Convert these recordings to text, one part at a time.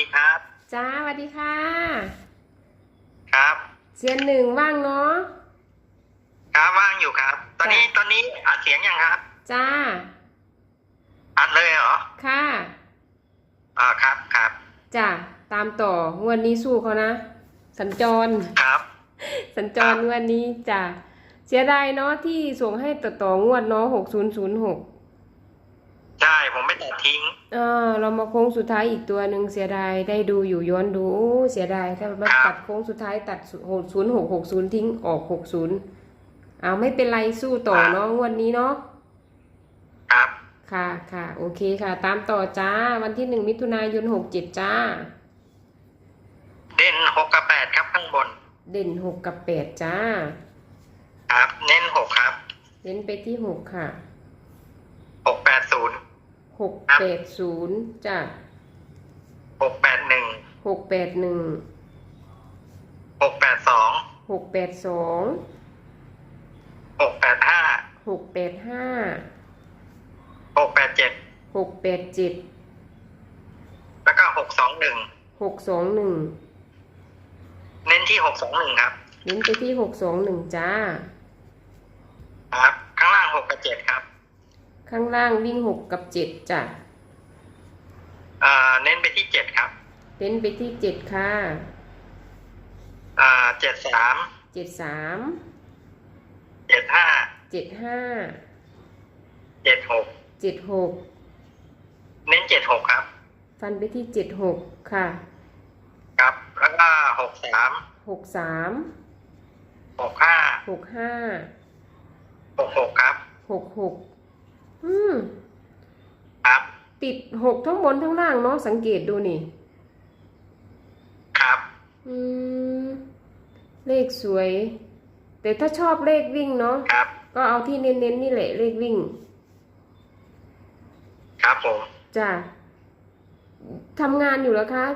ดีครับ จ้าสวัสดีค่ะ ครับเซียนหนึ่งว่างเนาะ ครับว่างอยู่ครับ ตอนนี้จ้ะตอนนี้อัดเสียงยังครับ จ้า อัดเลยเหรอ ค่ะ อ่าครับครับจ้าตามต่องวดนี้สู้เขานะ สัญจร ครับ สัญจรงวดนี้จ้าเสียดายเนาะที่ส่งให้ต่อต่องวดเนาะหกศูนย์ศูนย์หกใช่ผมไม่ตัด ทิ้งอ่าเรามาโค้งสุดท้ายอีกตัวหนึ่งเสียดายได้ดูอยู่ย้อนดูโอ้เสียดายถ้ามาครับตัดโค้งสุดท้ายตัดหกศูนย์หกหกศูนย์ทิ้งออกหกศูนย์เอาไม่เป็นไรสู้ต่อเนาะงวดนี้เนาะครับค่ะค่ะโอเคค่ะ ตามต่อจ้า วันที่หนึ่งมิถุนายนหกเจ็ดจ้า เด่นหกกับแปดครับข้างบน เด่นหกกับแปดจ้า ครับ เน้นหกครับ เน้นไปที่หกค่ะหกแปดศูนย์ หกแปดศูนย์จ้าหกแปดหนึ่งหกแปดหนึ่งหกแปดสองหกแปดสองหกแปดห้าหกแปดห้าหกแปดเจ็ดหกแปดเจ็ดแล้วก็หกสองหนึ่งหกสองหนึ่งเน้นที่หกสองหนึ่งครับ เน้นไปที่หกสองหนึ่งจ้า ครับ ข้างล่างหกกับเจ็ดครับ ข้างล่างวิ่งหกกับเจ็ดจ้ะอ่าเน้นไปที่เจ็ดครับ เน้นไปที่เจ็ดค่ะอ่าเจ็ดสามเจ็ดสามเจ็ดห้าเจ็ดห้าเจ็ดหกเจ็ดหกเน้นเจ็ดหกครับ ฟันไปที่เจ็ดหกค่ะ ครับแล้วก็หกสามหกสามหกห้าหกห้าหกหกครับหกหก อืมครับ ติดหกทั้งบนทั้งล่างเนาะสังเกตดูนี่ ครับ อืม เลขสวย แต่ถ้าชอบเลขวิ่งเนาะครับ ก็เอาที่เน้นๆนี่แหละเลขวิ่ง ครับผม จ้ะทำงานอยู่แล้วคะ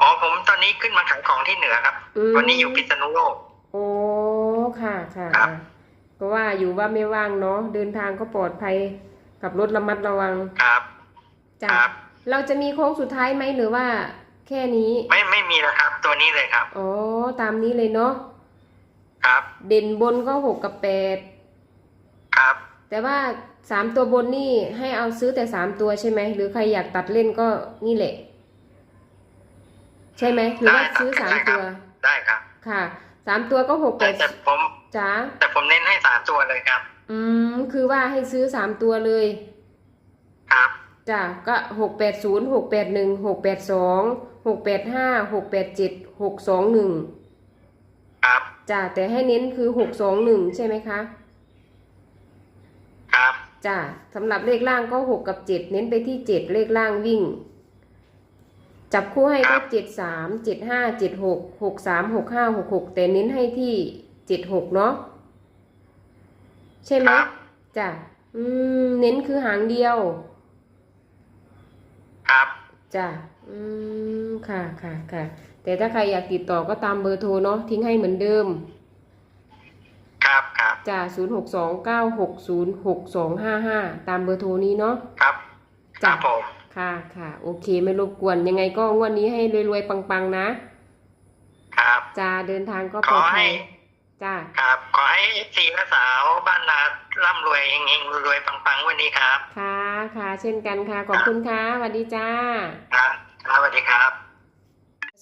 อ๋อผมตอนนี้ขึ้นมาขายของที่เหนือครับ อืม วันนี้อยู่พิษณุโลก โอ้ค่ะค่ะครับค่ะ ก็ว่าอยู่ว่าไม่ว่างเนาะเดินทางก็ปลอดภัยขับรถระมัดระวังครับจ้ะครับ เราจะมีโค้งสุดท้ายไหมหรือว่า แค่นี้ไม่ไม่มีแล้วครับ ตัวนี้เลยครับ อ๋อตามนี้เลยเนาะครับเด่นบนก็หกกับแปดครับ แต่ว่าสามตัวบนนี่ให้เอาซื้อแต่สามตัวใช่ไหมหรือใครอยากตัดเล่นก็นี่แหละ ใช่ไหมหรือว่าได้ครับซื้อสามได้ครัตับวได้ครับ ค่ะ สามตัวก็หกแปแต่ดแต่ผมจ้าแต่ผมเน้นให้สามตัวเลยครับ อืมคือว่าให้ซื้อสามตัวเลยครับ จ้ะก็หกแปดศูนย์หกแปดหนึ่งหกแปดสองหกแปดห้าหกแปดเจ็ดหกสองหนึ่งครับ จ้ะแต่ให้เน้นคือหกสองหนึ่งใช่ไหมคะ ครับ จ้ะสำหรับเลขล่างก็หกกับเจ็ดเน้นไปที่เจ็ดเลขล่างวิ่ง จับคู่ให้ก็เจ็ดสามเจ็ดห้าเจ็ดหกหกสามหกห้าหกหกแต่เน้นให้ที่เจ็ดหกเนาะใช่ไหมครับจ้ะอืม เน้นคือหางเดียว ครับจ้ะอืมค่ะค่ะค่ะแต่ถ้าใครอยากติดต่อก็ตามเบอร์โทรเนาะทิ้งให้เหมือนเดิม ครับครับจ้ะศูนย์หกสองเก้าหกศูนย์หกสองห้าห้าตามเบอร์โทรนี้เนาะครับคจ้ะรับผม ค่ะค่ะโอเคไม่รบกวนยังไงก็งวดนี้ให้รวยๆปังๆนะครับ จ้าเดินทางก็ขปลออดให้ภัยจ้าครับ ขอให้สีและสาวบ้านนาร่ำรวยเฮงๆรวยๆปังๆวันนี้ครับค่ะค่ะเช่นกันค่ะขอบคุณค่ะสวัสดีจ้า ครับครับสวัสดีครับ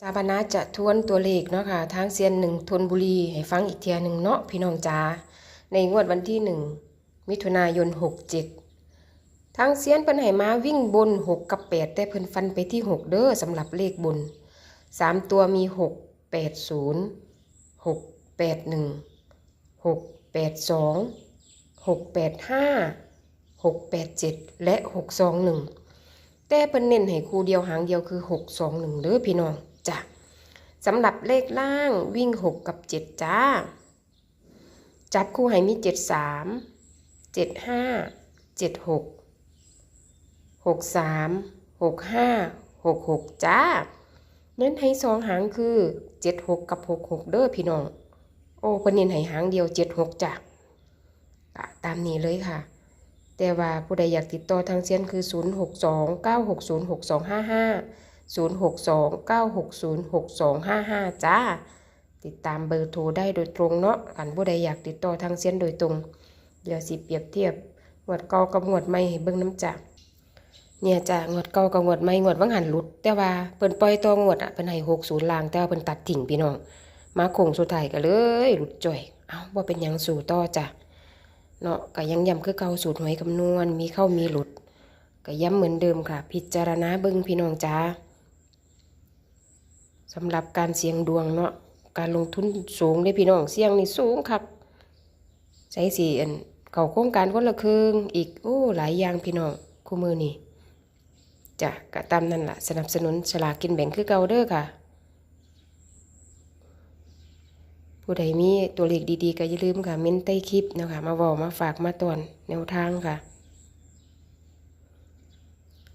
สาบานาจะทวนตัวเลขเนาะค่ะทางเซียนหนึ่งทนบุรีให้ฟังอีกเทียหนึ่งเนาะพี่น้องจ้าในงวดวันที่หนึ่งมิถุนายนหกเจ็ด ทางเซียนเพิ่นให้มาวิ่งบนหกกับแปดแต่เพิ่นฟันไปที่หกเด้อสำหรับเลขบนสามตัวมีหกแปดศูนย์หกแปดหนึ่งหกแปดสองหกแปดห้าหกแปดเจ็ดและหกสองหนึ่งแต่เพิ่นเน้นให้คู่เดียวหางเดียวคือ 6 2 1เด้อพี่น้องจ้ะสำหรับเลขล่างวิ่ง 6 กับ 7 จ้า จับคู่ให้มี 7 3 7 5 7 6 6 3 6 5 6 6 จ้า เน้นให้สองหางคือ 7 6 กับ 6 6 เด้อพี่น้อง โอ้เพิ่นเน้นให้หางเดียว 7 6จ้ะอะตามนี้เลยค่ะ แต่ว่าผู้ใดอยากติดต่อทางเซียนคือ 062 960 6255 062 960 6255 จ้า ติดตามเบอร์โทรได้โดยตรงเนาะอันผู้ใดอยากติดต่อทางเซียนโดยตรง เดี๋ยวสิเปรียบเทียบงวดเก่ากับงวดใหม่ให้เบิ่งน้ำจ้ะ เนี่ยจ้ะงวดเก่ากับงวดใหม่งวดวังหันหลุด แต่ว่าเพิ่นปล่อยตัวงวดอะเพิ่นให้60ล้างแต่ว่าเพิ่นตัดทิ้งพี่น้อง มาโค้งสุดท้ายก็เลยหลุดจ่อยเอ้าว่าเป็นยังสู่ต่อจ้ะเนาะก็ยังย้ำคือเก่าสูตรหวยคำนวณมีเข้ามีหลุดก็ย้ำเหมือนเดิมค่ะ พิจารณาเบิ่งพี่น้องจ้าสำหรับการเสี่ยงดวงเนาะการลงทุนสูงเด้พี่น้องเสี่ยงนี่สูงครับใช้สี่อันเข้าโครงการคนละครึ่งอีกโอ้หลายอย่างพี่น้องคู่มือนี่ จ้ะก็ตามนั่นล่ะ สนับสนุนฉลากกินแบ่งคือเก่าเด้อค่ะ ผู้ใดมีตัวเลขดีๆ ก็อย่าลืมค่ะเม้นใต้คลิปนะคะมาบอกมาฝากมาตอนแนวทางค่ะ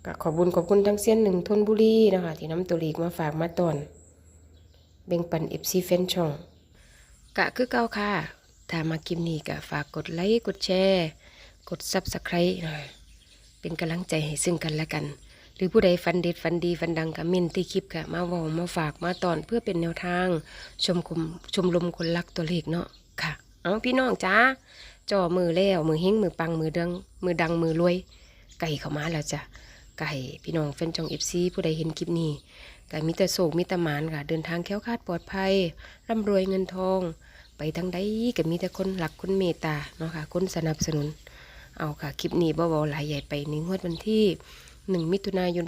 ก็ขอบุญขอบคุณทั้งเส้นหนึ่งทนบุรีนะคะ ที่นำตัวเลขมาฝากมาตอนเบ่งปันเอฟซีแฟนช่องกะคือเก่าค่ะถ้ามาคลิปนี้ก็ฝากกดไลค์กดแชร์ กดซับสไครต์เป็นกำลังใจให้ซึ่งกันและกัน หรือผู้ใดฟันเด็ดฟันดีฟันดังกับเมนที่คลิปค่ะ มาวอามาฝากมาตอนเพื่อเป็นแนวทาง ชมคุมชมรมคนรักตัวเลขเนาะค่ะ เอาพี่น้องจ้าจ่อมือแล้วมือเฮงมือปังมือดังมือดังมือรวย ไก่เข้ามาแล้วจ้ะไก่พี่น้องแฟนจองเอฟซีผู้ใดเห็นคลิปนี้ไก่มีแต่โศกมีแต่หมานค่ะ เดินทางแค้วคาดปลอดภัยร่ำรวยเงินทอง ไปทางใดก็มีแต่คนหลักคนเมตตาเนาะค่ะคนสนับสนุน เอาค่ะ คลิปนี้เบาๆหลายใหญ่ไปในงวดวันที่ 1 มิถุนายน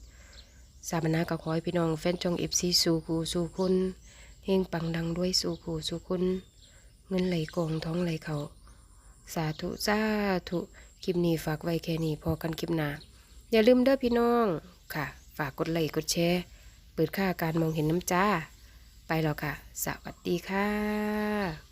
2567 สาบนาก็ขอให้พี่น้องแฟนจองเอฟซีสู่คูสู่คุณเฮงปังดังด้วยสู่คูสู่คุณ เงินไหลกองท้องไหลเขา สาธุสาธุคลิปนี้ฝากไว้แค่นี้พอกันคลิปหน้าอย่าลืมเด้อพี่น้องค่ะ ฝากกดไลค์กดแชร์เปิดค่าการมองเห็นน้ำจ้า ไปแล้วค่ะ สวัสดีค่ะ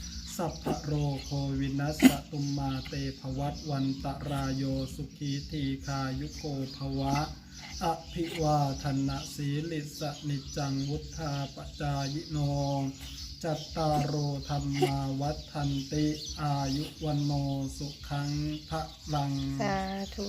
สัพพโรโควินัสตุมมาเตภวัตวันตรายโยสุขีทีคายุโกภวะ อภิวาทนะสีลิสนิจังวุธาปจายโนจัตตารโอธรรมาวัฏทันติ อายุวันโนสุขังพระลัง สาธุ